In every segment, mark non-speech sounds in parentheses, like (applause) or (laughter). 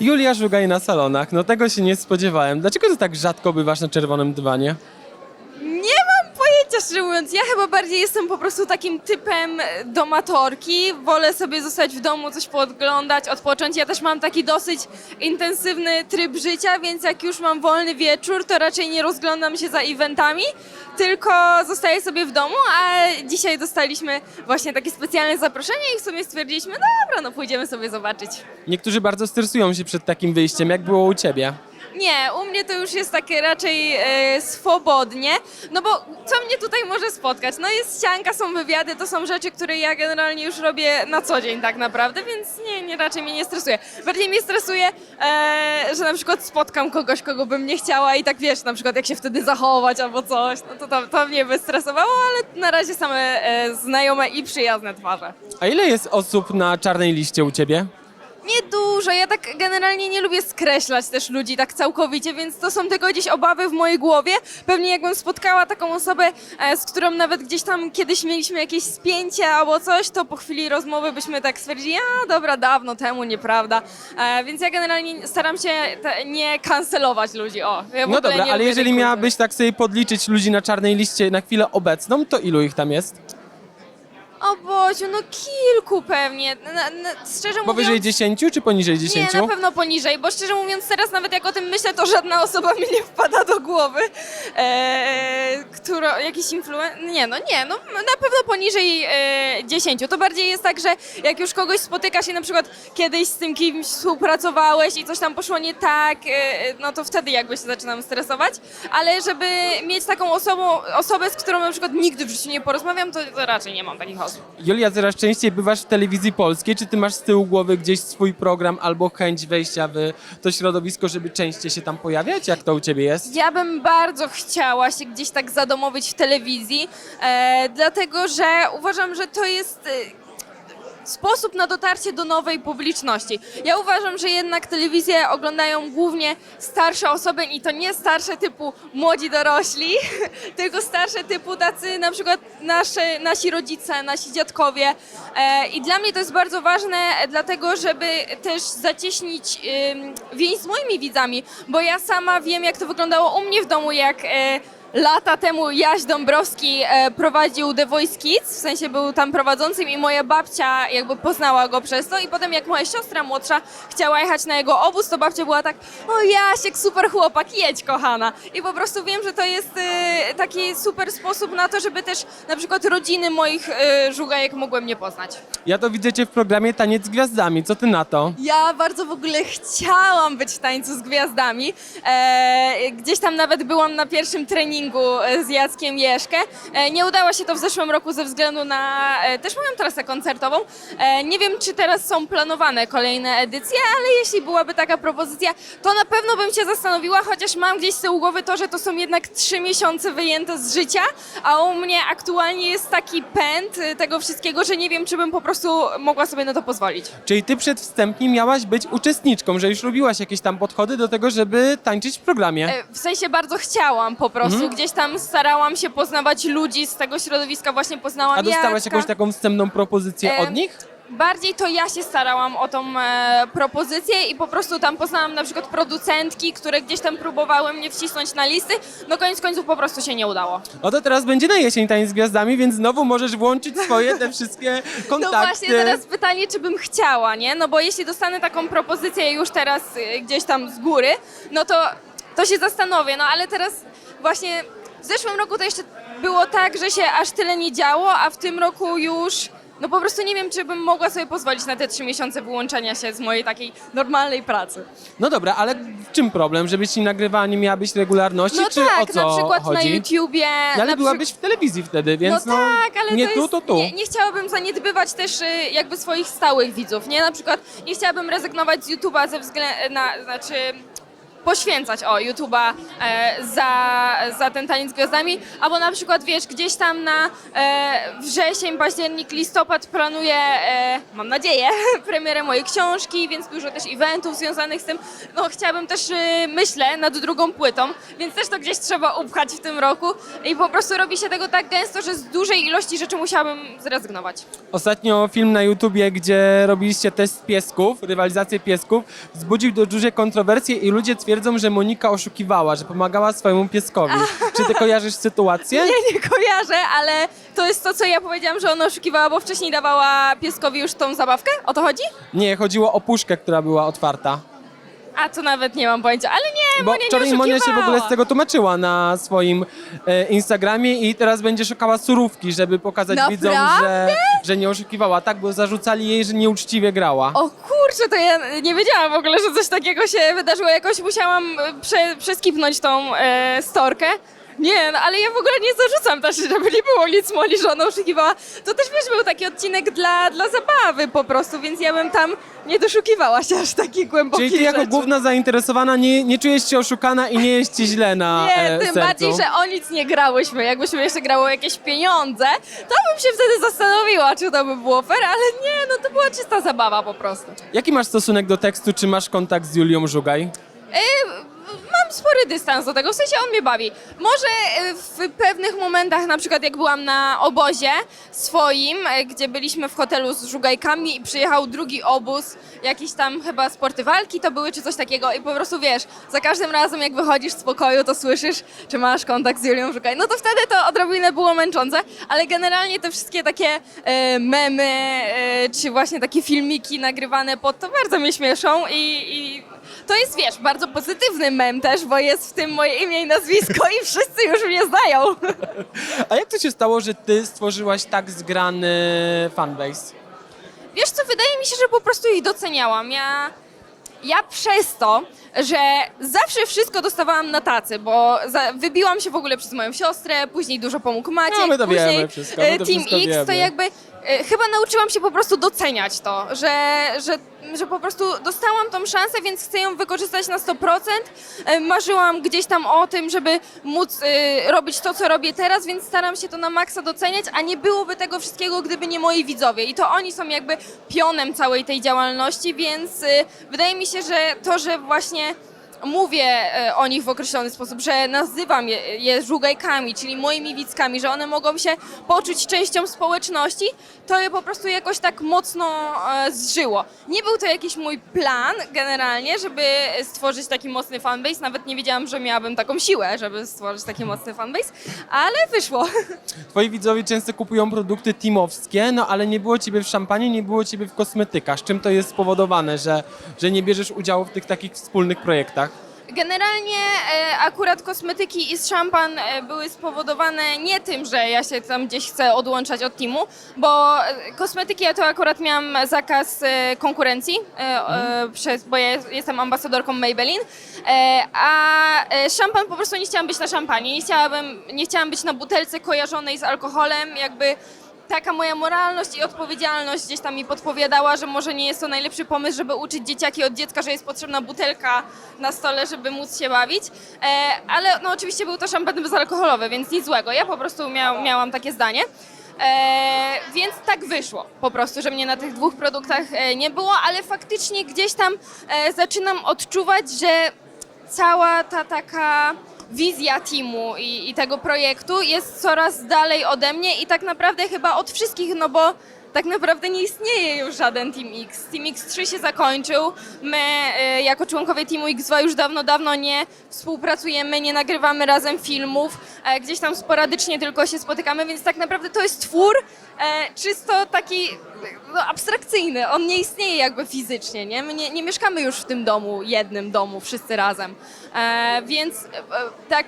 Julia Żugaj na salonach, no tego się nie spodziewałem. Dlaczego ty tak rzadko bywasz na czerwonym dywanie? Pojęcia, szczerze mówiąc. Ja chyba bardziej jestem po prostu takim typem domatorki. Wolę sobie zostać w domu, coś podglądać, odpocząć. Ja też mam taki dosyć intensywny tryb życia, więc jak już mam wolny wieczór, to raczej nie rozglądam się za eventami, tylko zostaję sobie w domu, a dzisiaj dostaliśmy właśnie takie specjalne zaproszenie i w sumie stwierdziliśmy, dobra, no pójdziemy sobie zobaczyć. Niektórzy bardzo stresują się przed takim wyjściem. Jak było u ciebie? Nie, u mnie to już jest takie raczej e, swobodnie, no bo co mnie tutaj może spotkać? No jest ścianka, są wywiady, to są rzeczy, które ja generalnie już robię na co dzień tak naprawdę, więc nie, nie raczej mnie nie stresuje. Bardziej mnie stresuje, e, że na przykład spotkam kogoś, kogo bym nie chciała i tak wiesz, na przykład jak się wtedy zachować albo coś, no to to, to mnie by stresowało, ale na razie same e, znajome i przyjazne twarze. A ile jest osób na czarnej liście u ciebie? Ja tak generalnie nie lubię skreślać też ludzi tak całkowicie, więc to są tylko gdzieś obawy w mojej głowie. Pewnie jakbym spotkała taką osobę, e, z którą nawet gdzieś tam kiedyś mieliśmy jakieś spięcie albo coś, to po chwili rozmowy byśmy tak stwierdzili, a dobra, dawno temu, nieprawda. E, Więc ja generalnie staram się te, nie kancelować ludzi. O, ja w No ogóle dobra, nie ale lubię jeżeli kultury. miałabyś tak sobie podliczyć ludzi na czarnej liście na chwilę obecną, to ilu ich tam jest? O Boziu, no kilku pewnie. Na, na, szczerze Powyżej mówiąc... 10 czy poniżej 10? Nie, na pewno poniżej, bo szczerze mówiąc teraz nawet jak o tym myślę, to żadna osoba mi nie wpada do głowy, e, która, jakiś influencer, nie no, nie, no na pewno poniżej e, 10. To bardziej jest tak, że jak już kogoś spotykasz i na przykład kiedyś z tym kimś współpracowałeś i coś tam poszło nie tak, e, no to wtedy jakby się zaczynam stresować, ale żeby mieć taką osobą, osobę, z którą na przykład nigdy w życiu nie porozmawiam, to, to raczej nie mam takich osób. Julia, coraz częściej bywasz w telewizji polskiej. Czy ty masz z tyłu głowy gdzieś swój program albo chęć wejścia w to środowisko, żeby częściej się tam pojawiać? Jak to u ciebie jest? Ja bym bardzo chciała się gdzieś tak zadomowić w telewizji, e, dlatego że uważam, że to jest e, sposób na dotarcie do nowej publiczności. Ja uważam, że jednak telewizję oglądają głównie starsze osoby i to nie starsze typu młodzi dorośli, (laughs) tylko starsze typu tacy na przykład nasze, nasi rodzice, nasi dziadkowie. E, I dla mnie to jest bardzo ważne, dlatego żeby też zacieśnić więź z moimi widzami, bo ja sama wiem, jak to wyglądało u mnie w domu, jak e, lata temu Jaś Dąbrowski e, prowadził The Voice Kids, w sensie był tam prowadzącym i moja babcia jakby poznała go przez to i potem jak moja siostra młodsza chciała jechać na jego obóz, to babcia była tak, o Jasiek, super chłopak, jedź kochana. I po prostu wiem, że to jest e, taki super sposób na to, żeby też na przykład rodziny moich e, żugajek mogły mnie poznać. Ja to widzę cię w programie Taniec z Gwiazdami. Co ty na to? Ja bardzo w ogóle chciałam być w tańcu z gwiazdami. Gdzieś tam nawet byłam na pierwszym treningu e, z Jackiem Jeszkę. E, nie udało się to w zeszłym roku ze względu na e, też moją trasę koncertową. Nie wiem, czy teraz są planowane kolejne edycje, ale jeśli byłaby taka propozycja, to na pewno bym się zastanowiła, chociaż mam gdzieś z tyłu głowy to, że to są jednak trzy miesiące wyjęte z życia, a u mnie aktualnie jest taki pęd tego wszystkiego, że nie wiem, czy bym po prostu mogła sobie na to pozwolić. Czyli ty przedwstępnie miałaś być uczestniczką, że już robiłaś jakieś tam podchody do tego, żeby tańczyć w programie. W sensie bardzo chciałam po prostu. Gdzieś tam starałam się poznawać ludzi z tego środowiska, właśnie poznałam A dostałaś Jacka. jakąś taką wstępną propozycję Em, od nich? Bardziej to ja się starałam o tą e, propozycję i po prostu tam poznałam na przykład producentki, które gdzieś tam próbowały mnie wcisnąć na listy. No koniec końców po prostu się nie udało. No to teraz będzie na jesień Taniec z Gwiazdami, więc znowu możesz włączyć swoje te wszystkie (laughs) No kontakty. właśnie teraz pytanie, czy bym chciała, nie? No bo jeśli dostanę taką propozycję już teraz y, gdzieś tam z góry, no to, to się zastanowię, no ale teraz właśnie w zeszłym roku to jeszcze było tak, że się aż tyle nie działo, a w tym roku już no po prostu nie wiem, czy bym mogła sobie pozwolić na te trzy miesiące wyłączenia się z mojej takiej normalnej pracy. No dobra, ale w czym problem? Żebyś ci nagrywała, nie miałabyś regularności, No czy o tak, co na przykład na chodzi? YouTubie. No, ale na byłabyś w telewizji wtedy, więc no, no, tak, ale nie to tu, jest, to tu. Nie, nie chciałabym zaniedbywać też y, jakby swoich stałych widzów, nie? Na przykład nie chciałabym rezygnować z YouTube'a ze względu na, znaczy poświęcać o YouTube'a e, za, za ten taniec gwiazdami, albo na przykład wiesz, gdzieś tam na e, wrzesień, październik, listopad planuję, e, mam nadzieję, (laughs) premierę mojej książki, więc dużo też eventów związanych z tym. No chciałabym też, e, myślę, nad drugą płytą, więc też to gdzieś trzeba upchać w tym roku i po prostu robi się tego tak gęsto, że z dużej ilości rzeczy musiałabym zrezygnować. Ostatnio film na YouTubie, gdzie robiliście test piesków, rywalizację piesków, wzbudził do duże kontrowersje i ludzie twierdzą, że Monika oszukiwała, że pomagała swojemu pieskowi. Czy ty kojarzysz sytuację? Nie, nie kojarzę, ale to jest to, co ja powiedziałam, że ona oszukiwała, bo wcześniej dawała pieskowi już tą zabawkę? O to chodzi? Nie, chodziło o puszkę, która była otwarta. A to nawet nie mam pojęcia, ale nie, Bo Monia nie wczoraj Monia się w ogóle z oszukiwała. tego tłumaczyła na swoim e, Instagramie i teraz będzie szukała surówki, żeby pokazać widzom, że, Naprawdę? że nie oszukiwała. Tak, bo zarzucali jej, że nieuczciwie grała. O kurczę, to ja nie wiedziałam w ogóle, że coś takiego się wydarzyło. Jakoś musiałam e, prze, przeskipnąć tą e, storkę. Nie, no, ale ja w ogóle nie zarzucam też, żeby nie było nic Moli, że ona oszukiwała. To też wiesz, był taki odcinek dla, dla zabawy po prostu, więc ja bym tam nie doszukiwała się aż takich głębokich Czyli ty jako rzeczy. główna zainteresowana nie, nie czujesz się oszukana i nie jest ci źle na Nie, e, tym sercu. bardziej, że o nic nie grałyśmy. Jakbyśmy jeszcze grało o jakieś pieniądze, to bym się wtedy zastanowiła, czy to by było fair, ale nie, no to była czysta zabawa po prostu. Jaki masz stosunek do tekstu? Czy masz kontakt z Julią Żugaj? Y, Mam spory dystans do tego, w sensie on mnie bawi. Może y, w pewnych momentach, na przykład jak byłam na obozie swoim, y, gdzie byliśmy w hotelu z żugajkami i przyjechał drugi obóz, jakiś tam chyba sporty walki to były, czy coś takiego i po prostu wiesz, za każdym razem jak wychodzisz z pokoju, to słyszysz, czy masz kontakt z Julią Żugaj. No to wtedy to odrobinę było męczące, ale generalnie te wszystkie takie y, memy, y, czy właśnie takie filmiki nagrywane pod to bardzo mnie śmieszą i, i to jest, wiesz, bardzo pozytywny mem też, bo jest w tym moje imię i nazwisko i wszyscy już mnie znają. A jak to się stało, że ty stworzyłaś tak zgrany fanbase? Wiesz co, wydaje mi się, że po prostu ich doceniałam. Ja, ja przez to, że zawsze wszystko dostawałam na tacy, bo za, wybiłam się w ogóle przez moją siostrę, później dużo pomógł Maciek, No, my to później wiemy wszystko, my e, to Team wszystko X, to wiemy. jakby chyba nauczyłam się po prostu doceniać to, że, że, że po prostu dostałam tą szansę, więc chcę ją wykorzystać na 100%. E, Marzyłam gdzieś tam o tym, żeby móc e, robić to, co robię teraz, więc staram się to na maksa doceniać, a nie byłoby tego wszystkiego, gdyby nie moi widzowie. I to oni są jakby pionem całej tej działalności, więc e, wydaje mi się, że to, że właśnie mówię e, o nich w określony sposób, że nazywam je, je żugajkami, czyli moimi widzkami, że one mogą się poczuć częścią społeczności, to je po prostu jakoś tak mocno e, zżyło. Nie był to jakiś mój plan generalnie, żeby stworzyć taki mocny fanbase, nawet nie wiedziałam, że miałabym taką siłę, żeby stworzyć taki mocny fanbase, ale wyszło. (laughs) Twoi widzowie często kupują produkty teamowskie, no ale nie było ciebie w szampanie, nie było ciebie w kosmetykach. Z czym to jest spowodowane, że, że nie bierzesz udziału w tych takich wspólnych projektach? Generalnie e, akurat kosmetyki i szampan e, były spowodowane nie tym, że ja się tam gdzieś chcę odłączać od teamu, bo e, kosmetyki ja to akurat miałam zakaz konkurencji, przez, bo ja jestem ambasadorką Maybelline, a szampan po prostu nie chciałam być na szampanie, nie chciałabym, nie chciałam być na butelce kojarzonej z alkoholem, jakby taka moja moralność i odpowiedzialność gdzieś tam mi podpowiadała, że może nie jest to najlepszy pomysł, żeby uczyć dzieciaki od dziecka, że jest potrzebna butelka na stole, żeby móc się bawić. E, ale no oczywiście był to szampan bezalkoholowy, więc nic złego. Ja po prostu miał, miałam takie zdanie. E, więc tak wyszło po prostu, że mnie na tych dwóch produktach e, nie było, ale faktycznie gdzieś tam e, zaczynam odczuwać, że cała ta taka wizja teamu i, i tego projektu jest coraz dalej ode mnie i tak naprawdę chyba od wszystkich, no bo tak naprawdę nie istnieje już żaden Team X. Team X3 się zakończył. My e, jako członkowie Teamu X2 już dawno, dawno nie współpracujemy, nie nagrywamy razem filmów, e, gdzieś tam sporadycznie tylko się spotykamy, więc tak naprawdę to jest twór e, czysto taki no, abstrakcyjny. On nie istnieje jakby fizycznie, nie? My nie, nie mieszkamy już w tym domu, jednym domu, wszyscy razem. Więc tak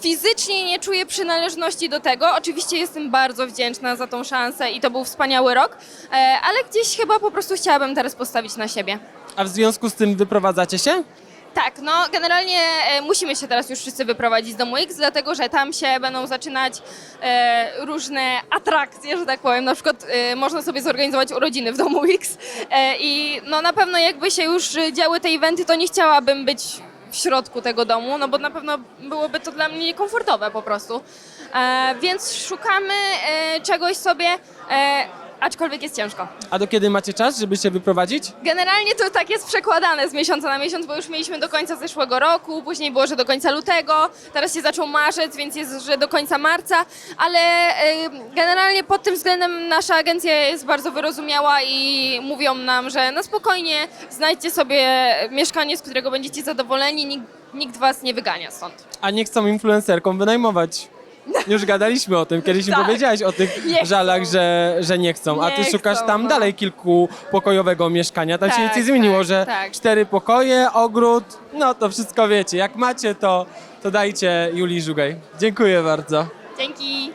fizycznie nie czuję przynależności do tego. Oczywiście jestem bardzo wdzięczna za tą szansę i to był wspaniały rok, e, ale gdzieś chyba po prostu chciałabym teraz postawić na siebie. A w związku z tym wyprowadzacie się? Tak, no generalnie e, musimy się teraz już wszyscy wyprowadzić z domu X, dlatego że tam się będą zaczynać e, różne atrakcje, że tak powiem. Na przykład e, można sobie zorganizować urodziny w domu X e, i no na pewno jakby się już działy te eventy, to nie chciałabym być w środku tego domu, no bo na pewno byłoby to dla mnie niekomfortowe po prostu. E, więc szukamy e, czegoś sobie, e, aczkolwiek jest ciężko. A do kiedy macie czas, żeby się wyprowadzić? Generalnie to tak jest przekładane z miesiąca na miesiąc, bo już mieliśmy do końca zeszłego roku, później było, że do końca lutego, teraz się zaczął marzec, więc jest, że do końca marca, ale e, generalnie pod tym względem nasza agencja jest bardzo wyrozumiała i mówią nam, że na spokojnie znajdźcie sobie mieszkanie, z którego będziecie zadowoleni, nikt, nikt was nie wygania stąd. A nie chcą influencerkom wynajmować. (laughs) Już gadaliśmy o tym, kiedyś mi Tak. powiedziałaś o tych Nie chcą. żalach, że, że nie chcą, a ty Nie szukasz chcą, tam no. dalej kilkupokojowego mieszkania. Tam się Tak, nic nie zmieniło, tak, że tak. cztery pokoje, ogród, no to wszystko wiecie. Jak macie, to, to dajcie Julii Żugaj. Dziękuję bardzo. Dzięki!